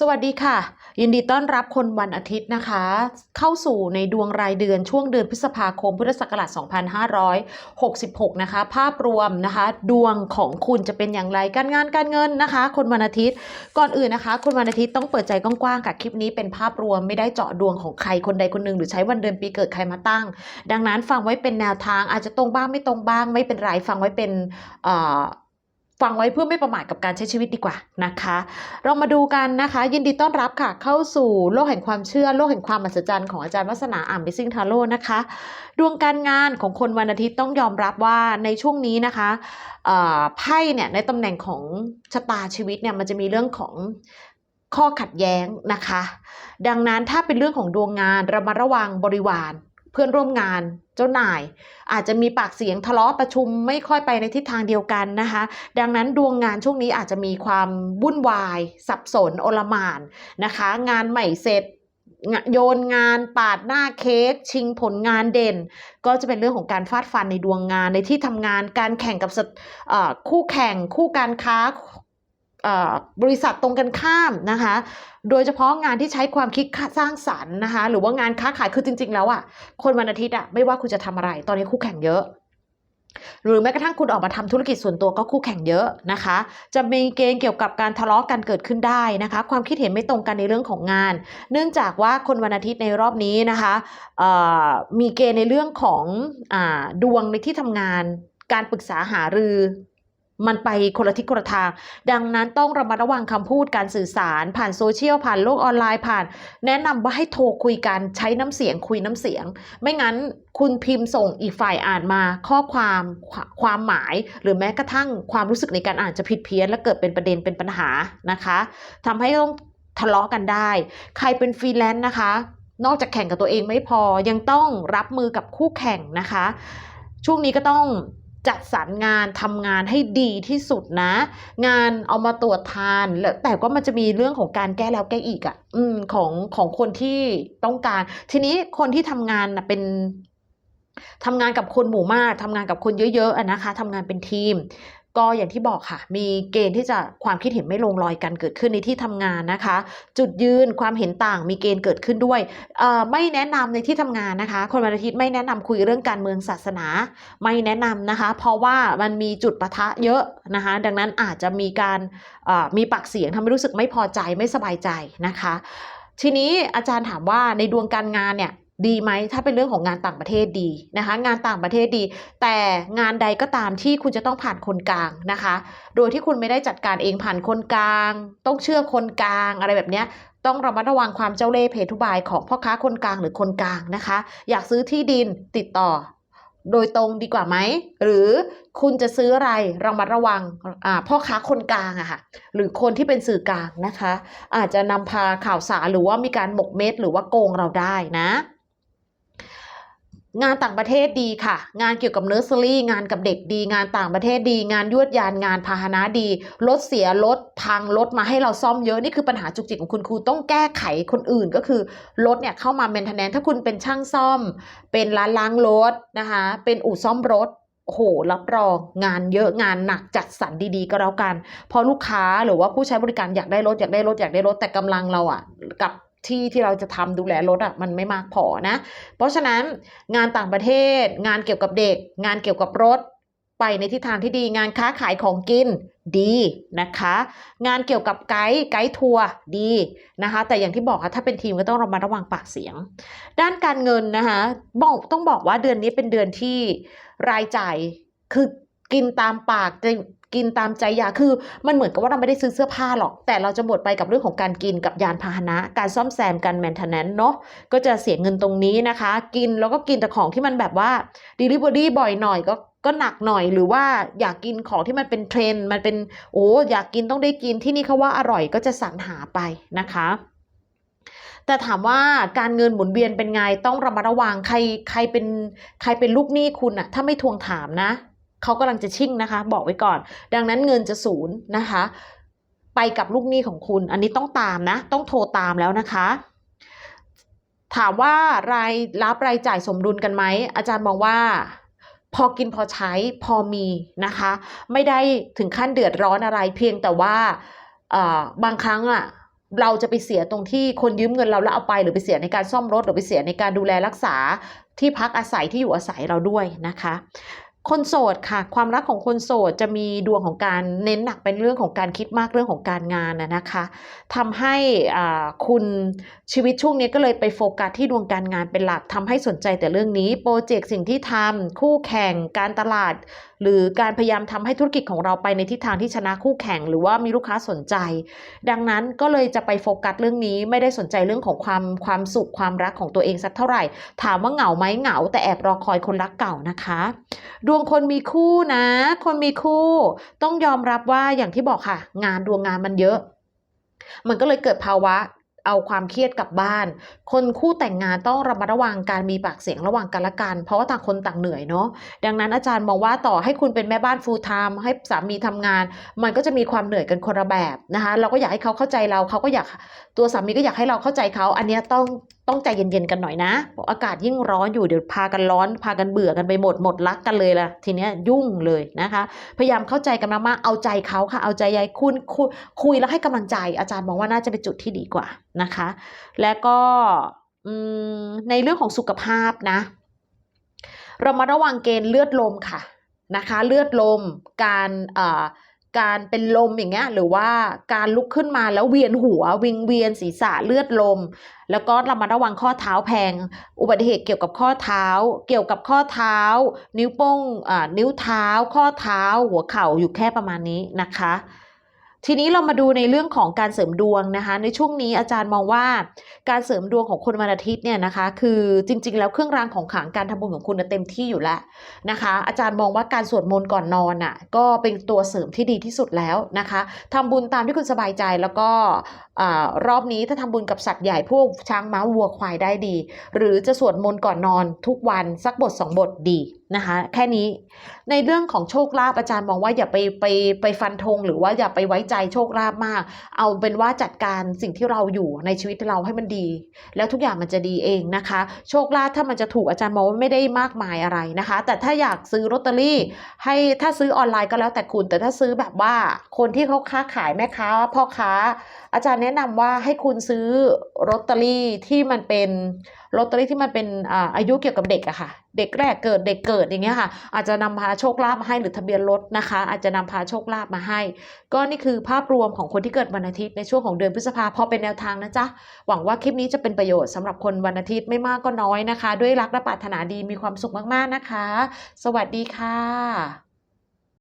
สวัสดีค่ะ ยินดีต้อนรับคนวันอาทิตย์นะคะ เข้าสู่ในดวงรายเดือนช่วงเดือนพฤษภาคมพุทธศักราช 2566 นะคะ ภาพรวมนะคะ ดวงของคุณจะเป็นอย่างไรการงานการเงินนะคะ คนวันอาทิตย์ก่อนอื่นนะคะ คนวันอาทิตย์ต้องเปิดใจกว้างๆค่ะคลิปนี้เป็นภาพรวมไม่ได้เจาะดวงของใครคนใดคนหนึ่งหรือใช้วันเดือนปีเกิดใครมาตั้ง ดังนั้นฟังไว้เป็นแนวทางอาจจะตรงบ้างไม่ตรงบ้างไม่เป็นไรฟังไว้เป็นอ่อ ฟังไว้เพื่อไม่ประมาทกับการใช้ชีวิตดีกว่านะคะ เรามาดูกันนะคะ ยินดีต้อนรับค่ะ เข้าสู่โลกแห่งความเชื่อ โลกแห่งความมหัศจรรย์ของอาจารย์วัฒนาอ่ำบิซิงทาโร่นะคะ ดวงการงานของคนวันอาทิตย์ต้องยอมรับว่าในช่วงนี้นะคะไพ่เนี่ยในตำแหน่งของชะตาชีวิตเนี่ยมันจะมีเรื่องของข้อขัดแย้งนะคะ ดังนั้นถ้าเป็นเรื่องของดวงงานระมัดระวังบริวาร เพื่อนร่วมงานเจ้านาย อาจจะมีปากเสียงทะเลาะประชุมไม่ค่อยไปในทิศทางเดียวกันนะคะ ดังนั้นดวงงานช่วงนี้อาจจะมีความวุ่นวาย สับสนโอลมานนะคะ งานใหม่เสร็จโยนงานปาดหน้าเค้กชิงผลงานเด่น ก็จะเป็นเรื่องของการฟาดฟันในดวงงานในที่ทำงานการแข่งกับคู่แข่งคู่การค้า บริษัทตรงกันข้ามนะคะ โดยเฉพาะงานที่ใช้ความคิดสร้างสรรค์นะคะ หรือว่างานค้าขายคือจริง ๆ แล้วอะ่ะ คนวันอาทิตย์อะไม่ว่าคุณจะทำอะไร ตอนนี้คู่แข่งเยอะ หรือแม้กระทั่งคุณออกมาทำธุรกิจส่วนตัวก็คู่แข่งเยอะนะคะ จะมีเกณฑ์เกี่ยวกับการทะเลาะกันเกิดขึ้นได้นะคะ ความคิดเห็นไม่ตรงกันในเรื่องของงาน เนื่องจากว่าคนวันอาทิตย์ในรอบนี้นะคะมีเกณฑ์ในเรื่องของอดวงในที่ทำงาน การปรึกษาหารือ มันไปคนละทิศคนละทาง ดังนั้นต้องระมัดระวังคำพูดการสื่อสาร ผ่านโซเชียลผ่านโลกออนไลน์ผ่าน แนะนำว่าให้โทรคุยกันใช้น้ำเสียงคุยน้ำเสียง ไม่งั้นคุณพิมพ์ส่งอีกฝ่ายอ่านมา ข้อความควความหมาย หรือแม้กระทั่งความรู้สึกในการอ่านจะผิดเพี้ยน และเกิดเป็นประเด็นเป็นปัญหานะคะทำให้ต้องทะเลาะกันได้ ใครเป็นฟรีแลนซ์นะคะ นอกจากแข่งกับตัวเองไม่พอยังต้องรับมือกับคู่แข่งนะคะ ช่วงนี้ก็ต้อง จัดสรรงานทำงานให้ดีที่สุดนะ งานเอามาตรวจทานแล้วแต่ก็มันจะมีเรื่องของการแก้แล้วแก้อีกอะ่ะอืมของของคนที่ต้องการ ทีนี้คนที่ทำงานนะเป็นทำงานกับคนหมู่มากทำงานกับคนเยอะๆอะนะคะทำงานเป็นทีม ก็อย่างที่บอกค่ะ มีเกณฑ์ที่จะความคิดเห็นไม่ลงรอยกันเกิดขึ้นในที่ทำงานนะคะ จุดยืนความเห็นต่างมีเกณฑ์เกิดขึ้นด้วย ไม่แนะนำในที่ทำงานนะคะ คนวันอาทิตย์ไม่แนะนำคุยเรื่องการเมืองศาสนา ไม่แนะนำนะคะ เพราะว่ามันมีจุดปะทะเยอะนะคะ ดังนั้นอาจจะมีการมีปากเสียงทำให้รู้สึกไม่พอใจไม่สบายใจนะคะ ทีนี้อาจารย์ถามว่าในดวงการงานเนี่ย ดีไหมถ้าเป็นเรื่องของงานต่างประเทศดีนะคะ งานต่างประเทศดี แต่งานใดก็ตามที่คุณจะต้องผ่านคนกลางนะคะ โดยที่คุณไม่ได้จัดการเองผ่านคนกลาง ต้องเชื่อคนกลางอะไรแบบเนี้ยต้องระมัดระวังความเจ้าเล่ห์เพทุบายของพ่อค้าคนกลางหรือคนกลางนะคะ อยากซื้อที่ดินติดต่อ โดยตรงดีกว่าไหม หรือคุณจะซื้ออะไรระมัดระวังพ่อค้าคนกลางอะค่ะหรือคนที่เป็นสื่อกลางนะคะ อาจจะนำพาข่าวสารหรือว่ามีการหมกเม็ดหรือว่าโกงเราได้นะ งานต่างประเทศดีค่ะ งานเกี่ยวกับเนอร์เซอรี่ งานกับเด็กดี งานต่างประเทศดี งานยวดยานงานพาหนะดี รถเสียรถพังรถมาให้เราซ่อมเยอะ นี่คือปัญหาจุกจิกของคุณครูต้องแก้ไขคนอื่นก็คือรถเนี่ยเข้ามาเมนเทนแนนถ้าคุณเป็นช่างซ่อม เป็นร้านล้างรถนะคะ เป็นอู่ซ่อมรถโอ้โหรับรองงานเยอะงานหนักจัดสรรดีๆ ก็แล้วกัน พอลูกค้าหรือว่าผู้ใช้บริการอยากได้รถอยากได้รถอยากได้รถแต่กำลังเราอะกับ ที่ที่เราจะทำดูแลรถอะมันไม่มากพอนะ เพราะฉะนั้นงานต่างประเทศ งานเกี่ยวกับเด็ก งานเกี่ยวกับรถ ไปในทิศทางที่ดี งานค้าขายของกินดีนะคะ งานเกี่ยวกับไกด์ไกด์ทัวร์ดีนะคะ แต่อย่างที่บอกค่ะถ้าเป็นทีมก็ต้องระมัดระวังปากเสียง ด้านการเงินนะคะบอกต้องบอกว่าเดือนนี้เป็นเดือนที่รายจ่ายคือกินตามปากจะ กินตามใจอยากคือ มันเหมือนกับว่าเราไม่ได้ซื้อเสื้อผ้าหรอก แต่เราจะหมดไปกับเรื่องของการกินกับยานพาหนะ การซ่อมแซมการแมนเทนแนนเนาะก็จะเสียเงินตรงนี้นะคะ กินแล้วก็กินแต่ของที่มันแบบว่า Delivery บ่อยหน่อยก็ก็หนักหน่อยหรือว่าอยากกินของที่มันเป็นเทรนมันเป็นโอ้อยากกินต้องได้กินที่นี่เขาว่าอร่อยก็จะสรรหาไปนะคะแต่ถามว่าการเงินหมุนเวียนเป็นไงต้องระมัดระวังใครใครเป็นใครเป็นลูกหนี้คุณอะถ้าไม่ทวงถามนะ เขากำลังจะชิ่งนะคะ บอกไว้ก่อน ดังนั้นเงินจะศูนย์นะคะ ไปกับลูกหนี้ของคุณ อันนี้ต้องตามนะ ต้องโทรตามแล้วนะคะ ถามว่ารายรับรายจ่ายสมดุลกันไหมอาจารย์มองว่าพอกินพอใช้พอมีนะคะ ไม่ได้ถึงขั้นเดือดร้อนอะไรเพียงแต่ว่าบางครั้งอะเราจะไปเสียตรงที่คนยืมเงินเราแล้วเอาไปหรือไปเสียในการซ่อมรถหรือไปเสียในการดูแลรักษาที่พักอาศัยที่อยู่อาศัยเราด้วยนะคะ คนโสดค่ะ ความรักของคนโสดจะมีดวงของการเน้นหนักเป็นเรื่องของการคิดมากเรื่องของการงานนะคะทำให้คุณชีวิตช่วงนี้ก็เลยไปโฟกัสที่ดวงการงานเป็นหลักทำให้สนใจแต่เรื่องนี้ โปรเจกต์สิ่งที่ทำคู่แข่งการตลาดหรือการพยายามทำให้ธุรกิจของเราไปในทิศทางที่ชนะคู่แข่ง หรือว่ามีลูกค้าสนใจ ดังนั้นก็เลยจะไปโฟกัสเรื่องนี้ไม่ได้สนใจเรื่องของความความสุขความรักของตัวเองสักเท่าไหร่ ถามว่าเหงาไหมเหงา แต่แอบรอคอยคนรักเก่านะคะ ดวงคนมีคู่นะ คนมีคู่ ต้องยอมรับว่าอย่างที่บอกค่ะ งานดวงงานมันเยอะ มันก็เลยเกิดภาวะ เอาความเครียดกลับบ้าน คนคู่แต่งงานต้องระมัดระวังการมีปากเสียงระหว่างกันและกัน เพราะว่าต่างคนต่างเหนื่อยเนาะ ดังนั้นอาจารย์มองว่าต่อให้คุณเป็นแม่บ้าน full time ให้สามีทำงาน มันก็จะมีความเหนื่อยกันคนละแบบนะคะ เราก็อยากให้เขาเข้าใจเรา เขาก็อยากตัวสามีก็อยากให้เราเข้าใจเขา อันนี้ต้องต้องใจเย็นๆกันหน่อยนะอากาศยิ่งร้อนอยู่เดี๋ยวพากันร้อน พากันเบื่อกันไปหมดหมดรักกันเลยล่ะ ทีเนี้ยยุ่งเลยนะคะ พยายามเข้าใจกันมากๆเอาใจเขาค่ะ เอาใจใยคุณคุยแล้วให้กำลังใจ อาจารย์มองว่าน่าจะเป็นจุดที่ดีกว่านะคะ และก็ในเรื่องของสุขภาพนะ เรามาระวังเกณฑ์เลือดลมค่ะนะคะ เลือดลมการอ่อ การเป็นลมอย่างเงี้ยหรือว่าการลุกขึ้นมาแล้วเวียนหัว วิงเวียนศีรษะเลือดลม แล้วก็เรามาระวังข้อเท้าแพง อุบัติเหตุเกี่ยวกับข้อเท้า เกี่ยวกับข้อเท้า นิ้วโป้งอ่านิ้วเท้า ข้อเท้า หัวเข่าอยู่แค่ประมาณนี้นะคะ ทีนี้เรามาดูในเรื่องของการเสริมดวงนะคะ ในช่วงนี้อาจารย์มองว่า การเสริมดวงของคนวันอาทิตย์เนี่ยนะคะ คือจริง ๆ แล้วเครื่องรางของขลังการทำบุญของคุณเต็มที่อยู่แล้วนะคะ อาจารย์มองว่าการสวดมนต์ก่อนนอนอะก็เป็นตัวเสริมที่ดีที่สุดแล้วนะคะทำบุญตามที่คุณสบายใจแล้วก็อรอบนี้ถ้าทำบุญกับสัตว์ใหญ่พวกช้างม้าวัวควายได้ดี หรือจะสวดมนต์ก่อนนอนทุกวันสักบทสองบทดี นะคะแค่นี้ในเรื่องของโชคลาภอาจารย์มองว่าอย่าไปไปไปฟันธงหรือว่าอย่าไปไว้ใจโชคลาภมาก เอาเป็นว่าจัดการสิ่งที่เราอยู่ในชีวิตเราให้มันดี แล้วทุกอย่างมันจะดีเองนะคะ โชคลาภถ้ามันจะถูกอาจารย์มองว่าไม่ได้มากมายอะไรนะคะ แต่ถ้าอยากซื้อลอตเตอรี่ ให้ถ้าซื้อออนไลน์ก็แล้วแต่คุณ แต่ถ้าซื้อแบบว่าคนที่เขาค้าขายแม่ค้าพ่อค้า อาจารย์แนะนำว่าให้คุณซื้อลอตเตอรี่ที่มันเป็น ลอตเตอรี่ที่มันเป็นอาอายุเกี่ยวกับเด็กอะค่ะ เด็กแรกเกิดเด็กเกิดอย่างเงี้ยค่ะ อาจจะนำพาโชคลาภมาให้หรือทะเบียนรถนะคะ อาจจะนำพาโชคลาภมาให้ ก็นี่คือภาพรวมของคนที่เกิดวันอาทิตย์ในช่วงของเดือนพฤษภาพอเป็นแนวทางนะจ๊ะหวังว่าคลิปนี้จะเป็นประโยชน์สำหรับคนวันอาทิตย์ไม่มากก็น้อยนะคะ ด้วยรักและปรารถนาดีมีความสุขมากๆนะคะ สวัสดีค่ะ